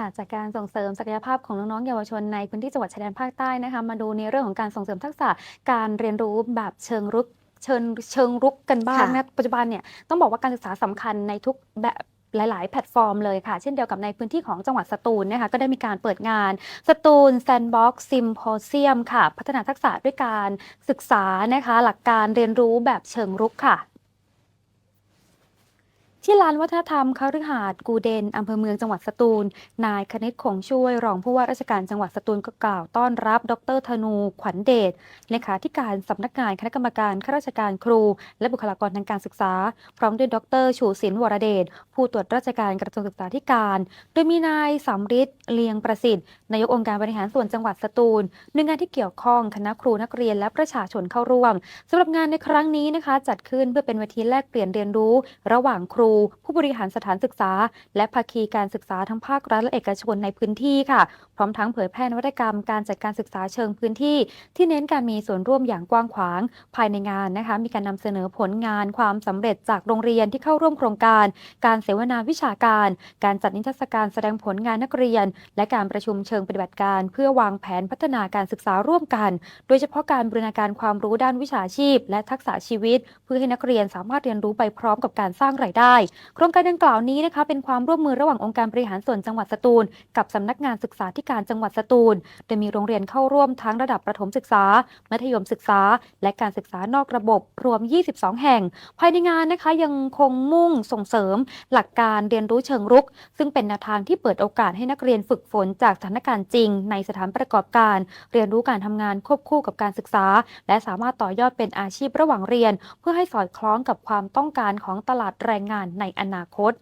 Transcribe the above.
ค่ะจากการส่งเสริมศักยภาพของน้องๆเยาวชนในพื้นที่จังหวัดชายแดนภาคใต้นะคะ มาดูในเรื่องของการส่งเสริมทักษะการเรียนรู้แบบเชิงรุกเชิงเชิงรุกกันบ้างค่ะนะปัจจุบันเนี่ยต้องบอกว่าการศึกษาสำคัญในทุกแบบหลาย ๆ แพลตฟอร์มเลยค่ะ เช่นเดียวกับในพื้นที่ของจังหวัดสตูลนะคะก็ได้มีการเปิดงานสตูลแซนด์บ็อกซ์ซิมโพเซียมค่ะ พัฒนาทักษะด้วยการศึกษานะคะ หลักการเรียนรู้แบบเชิงรุกค่ะ ที่ลานวัฒนธรรมคฤหาสน์กูเดนอำเภอเมืองจังหวัดสตูล นายคณิตคงช่วย รองผู้ว่าราชการจังหวัดสตูลก็กล่าวต้อนรับ ดรธนู ขวัญเดชเลขาธิการสำนักงานคณะกรรมการข้าราชการครู และบุคลากรทางการศึกษา พร้อมด้วยดรชูศิลป์วรเดชผู้ตรวจราชการกระทรวงศึกษาธิการ โดยมีนายสำริดเลียงประสิทธิ์นายกองค์การบริหารส่วนจังหวัดสตูลหน่วยงานที่เกี่ยวข้องคณะครูนักเรียนและประชาชนเข้าร่วมสำหรับงานในครั้งนี้นะคะ จัดขึ้นเพื่อเป็นเวทีแลกเปลี่ยนเรียนรู้ ระหว่างครูผู้บริหารสถานศึกษา และภาคีการศึกษาทั้งภาครัฐและเอกชนในพื้นที่ค่ะ พร้อมทั้งเผยแพร่นวัตกรรมการจัดการศึกษาเชิงพื้นที่ ที่เน้นการมีส่วนร่วมอย่างกว้างขวาง ภายในงานนะคะ มีการนำเสนอผลงานความสำเร็จจากโรงเรียนที่เข้าร่วมโครงการ การเสวนาวิชาการ การจัดนิทรรศการแสดงผลงานนักเรียน และการประชุมเชิงปฏิบัติการ เพื่อวางแผนพัฒนาการศึกษาร่วมกัน โดยเฉพาะการบูรณาการความรู้ด้านวิชาชีพ และทักษะชีวิต เพื่อให้นักเรียนสามารถเรียนรู้ไปพร้อมกับการสร้างรายได้โครงการดังกล่าวนี้นะคะเป็นความร่วมมือระหว่างองค์การบริหารส่วนจังหวัดสตูล กับสำนักงานศึกษาธิการจังหวัดสตูล โดยมีโรงเรียนเข้าร่วมทั้งระดับประถมศึกษา มัธยมศึกษา และการศึกษานอกระบบรวม 22 แห่ง ภายในงานนะคะยังคงมุ่งส่งเสริม หลักการเรียนรู้เชิงรุก ซึ่งเป็นแนวทางที่เปิดโอกาสให้นักเรียนฝึกฝนจากสถานการณ์จริง ในสถานประกอบการ เรียนรู้การทำงานควบคู่กับการศึกษา และสามารถต่อยอดเป็นอาชีพระหว่างเรียน เพื่อให้สอดคล้องกับความต้องการของตลาดแรงงานในอนาคต